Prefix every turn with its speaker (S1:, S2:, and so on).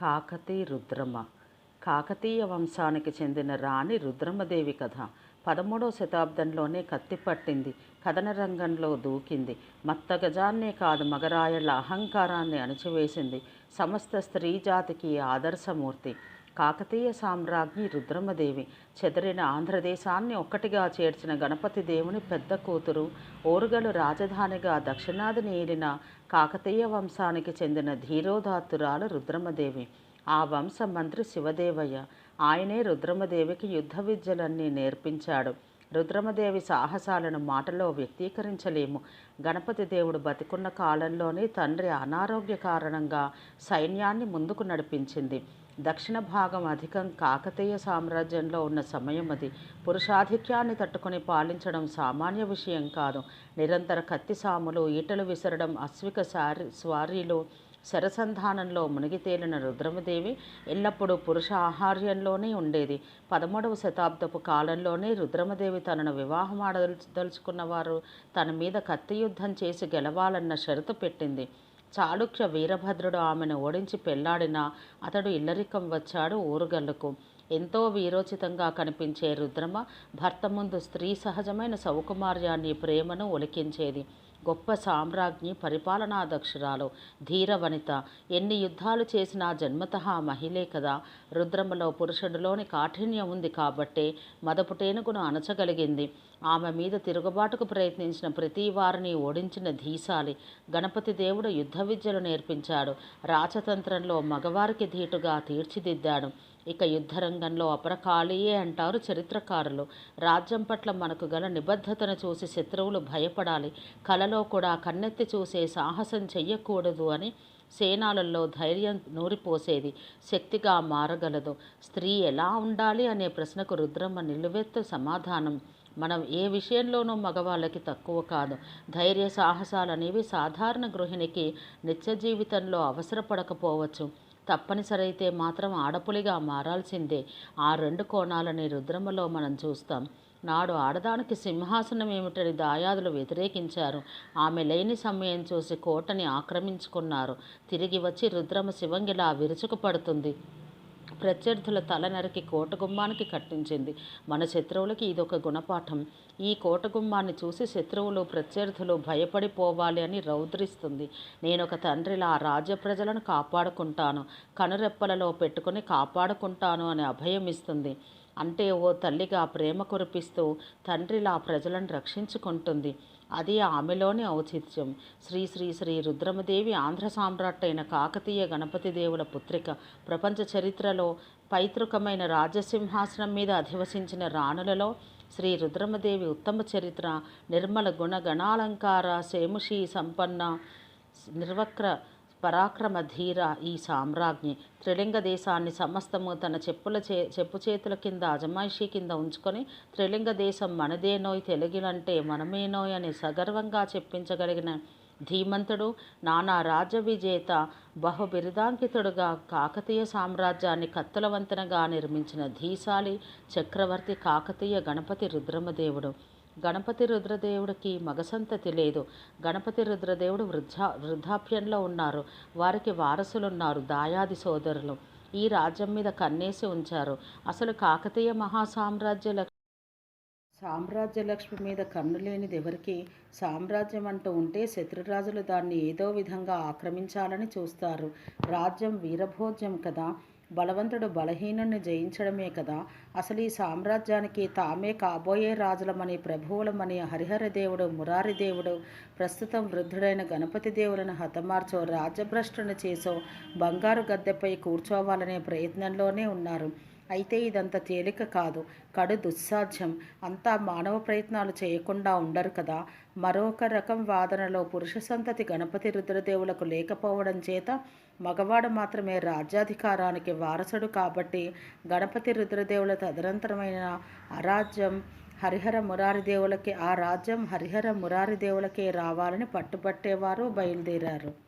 S1: కాకతీ రుద్రమ. కాకతీయ వంశానికి చెందిన రాణి రుద్రమదేవి కథ పదమూడవ శతాబ్దంలోనే కత్తి పట్టింది కథన రంగంలో దూకింది. మత్త గజాన్నే కాదు మగరాయల అహంకారాన్ని అణిచివేసింది. సమస్త స్త్రీ జాతికి ఆదర్శమూర్తి. కాకతీయ సామ్రాజ్ఞి రుద్రమదేవి చెదరిన ఆంధ్రదేశాన్ని ఒక్కటిగా చేర్చిన గణపతి దేవుని పెద్ద కూతురు ఓరుగలు రాజధానిగా దక్షిణాదిని ఏలిన కాకతీయ వంశానికి చెందిన ధీరోధాతురాలు రుద్రమదేవి. ఆ వంశ మంత్రి శివదేవయ్య. ఆయనే రుద్రమదేవికి యుద్ధ విద్యలన్నీ నేర్పించాడు. రుద్రమదేవి సాహసాలను మాటలో వ్యక్తీకరించలేము. గణపతి దేవుడు బతికున్న కాలంలోనే తండ్రి అనారోగ్య కారణంగా సైన్యాన్ని ముందుకు నడిపించింది. దక్షిణ భాగం అధికం కాకతీయ సామ్రాజ్యంలో ఉన్న సమయం అది. పురుషాధిక్యాన్ని తట్టుకొని పాలించడం సామాన్య విషయం కాదు. నిరంతర కత్తి సాములు ఈటలు విసరడం అశ్విక సారీ స్వారీలు శరసంధానంలో మునిగితేలిన రుద్రమదేవి ఎల్లప్పుడూ పురుష ఆహార్యంలోనే ఉండేది. పదమూడవ శతాబ్దపు కాలంలోనే రుద్రమదేవి తనను వివాహం ఆడదలుచుకున్న వారు తన మీద కత్తి యుద్ధం చేసి గెలవాలన్న షరతు పెట్టింది. చాళుక్య వీరభద్రుడు ఆమెను ఓడించి పెళ్ళాడినా అతడు ఇల్లరికం వచ్చాడు ఊరుగల్లుకు. ఎంతో వీరోచితంగా కనిపించే రుద్రమ భర్త ముందు స్త్రీ సహజమైన సౌకుమార్యాన్ని ప్రేమను ఒలికించేది. గొప్ప సామ్రాజ్ఞి పరిపాలనా దక్షురాలు ధీర వనిత ఎన్ని యుద్ధాలు చేసినా జన్మత మహిళే కదా. రుద్రమలో పురుషుడిలోని కాఠిన్యం ఉంది కాబట్టే మదపుటేనుగును అణచగలిగింది. ఆమె మీద తిరుగుబాటుకు ప్రయత్నించిన ప్రతి వారిని ఓడించిన ధీశాలి గణపతి దేవుడు యుద్ధ విద్యలు నేర్పించాడు. రాచతంత్రంలో మగవారికి ధీటుగా తీర్చిదిద్దాడు. ఇక యుద్ధరంగంలో అపరకాళీయే అంటారు చరిత్రకారులు. రాజ్యం పట్ల మనకు గల నిబద్ధతను చూసి శత్రువులు భయపడాలి. కలలో కూడా కన్నెత్తి చూసే సాహసం చెయ్యకూడదు అని సేనాలలో ధైర్యం నూరిపోసేది శక్తిగా మారగలదు. స్త్రీ ఎలా ఉండాలి అనే ప్రశ్నకు రుద్రమ్మ నిలువెత్తు సమాధానం. మనం ఏ విషయంలోనూ మగవాళ్ళకి తక్కువ కాదు. ధైర్య సాహసాలు అనేవి సాధారణ గృహిణికి నిత్య జీవితంలో అవసరపడకపోవచ్చు. తప్పనిసరి అయితే మాత్రం ఆడపులిగా మారాల్సిందే. ఆ రెండు కోణాలని రుద్రమలో మనం చూస్తాం. నాడు ఆడదానికి సింహాసనం ఏమిటని దాయాదులు వ్యతిరేకించారు. ఆమె లేని సమయం చూసి కోటని ఆక్రమించుకున్నారు. తిరిగి వచ్చి రుద్రమ శివంగిలా విరుచుకుపడుతుంది. ప్రత్యర్థుల తల నరికి కోటగుమ్మానికి కట్టించింది. మన శత్రువులకి ఇదొక గుణపాఠం. ఈ కోటగుమ్మాన్ని చూసి శత్రువులు ప్రత్యర్థులు భయపడిపోవాలి అని రౌద్రిస్తుంది. నేను ఒక తండ్రిలా రాజ్య ప్రజలను కాపాడుకుంటాను. కనురెప్పలలో పెట్టుకుని కాపాడుకుంటాను అని అభయం ఇస్తుంది. అంటే ఓ తల్లిగా ప్రేమ కురిపిస్తూ తండ్రిలా ప్రజలను రక్షించుకుంటుంది. అది ఆమెలోని ఔచిత్యం. శ్రీ శ్రీ శ్రీ రుద్రమదేవి ఆంధ్ర సామ్రాట్ అయిన కాకతీయ గణపతి దేవుల పుత్రిక. ప్రపంచ చరిత్రలో పైతృకమైన రాజసింహాసనం మీద అధివసించిన రాణులలో శ్రీ రుద్రమదేవి ఉత్తమ చరిత్ర. నిర్మల గుణ గణాలంకార సేముషి సంపన్న నిర్వక్ర పరాక్రమ ధీర ఈ సామ్రాజ్ఞి. త్రిలింగ దేశాన్ని సమస్తము తన చెప్పుల చే చెప్పు చేతుల కింద అజమాయిషీ కింద ఉంచుకొని త్రిలింగ దేశం మనదేనోయ్ తెలుగులంటే మనమేనోయ్ అని సగర్వంగా చెప్పించగలిగిన ధీమంతుడు నానా రాజ్య విజేత బహు బిరుదాంకితుడుగా కాకతీయ సామ్రాజ్యాన్ని కత్తులవంతనగా నిర్మించిన ధీశాలి చక్రవర్తి కాకతీయ గణపతి రుద్రమదేవుడు. గణపతి రుద్రదేవుడికి మగసంతతి లేదు. గణపతి రుద్రదేవుడు వృద్ధా వృద్ధాప్యంలో ఉన్నారు. వారికి వారసులున్నారు దాయాది సోదరులు. ఈ రాజ్యం మీద కన్నేసి ఉంచారు. అసలు కాకతీయ మహాసామ్రాజ్య సామ్రాజ్య లక్ష్మి మీద కన్ను లేనిది ఎవరికి? సామ్రాజ్యం అంటూ ఉంటే శత్రురాజులు దాన్ని ఏదో విధంగా ఆక్రమించాలని చూస్తారు. రాజ్యం వీరభోజ్యం కదా. బలవంతుడు బలహీనుణ్ణి జయించడమే కదా. అసలు ఈ సామ్రాజ్యానికి తామే కాబోయే రాజులమని ప్రభువులమని హరిహర దేవుడు మురారి ప్రస్తుతం వృద్ధుడైన గణపతి దేవులను హతమార్చో రాజ్యభ్రష్టుని చేసో బంగారు గద్దెపై కూర్చోవాలనే ప్రయత్నంలోనే ఉన్నారు. అయితే ఇదంత తేలిక కాదు. కడు దుస్సాధ్యం. అంతా మానవ ప్రయత్నాలు చేయకుండా ఉండరు కదా. మరొక రకం వాదనలో పురుష సంతతి గణపతి రుద్రదేవులకు లేకపోవడం చేత మగవాడు మాత్రమే రాజ్యాధికారానికి వారసుడు కాబట్టి గణపతి రుద్రదేవుల తదనంతరమైన అరాజ్యం హరిహర మురారిదేవులకి ఆ రాజ్యం హరిహర మురారిదేవులకే రావాలని పట్టుబట్టేవారు బయలుదేరారు.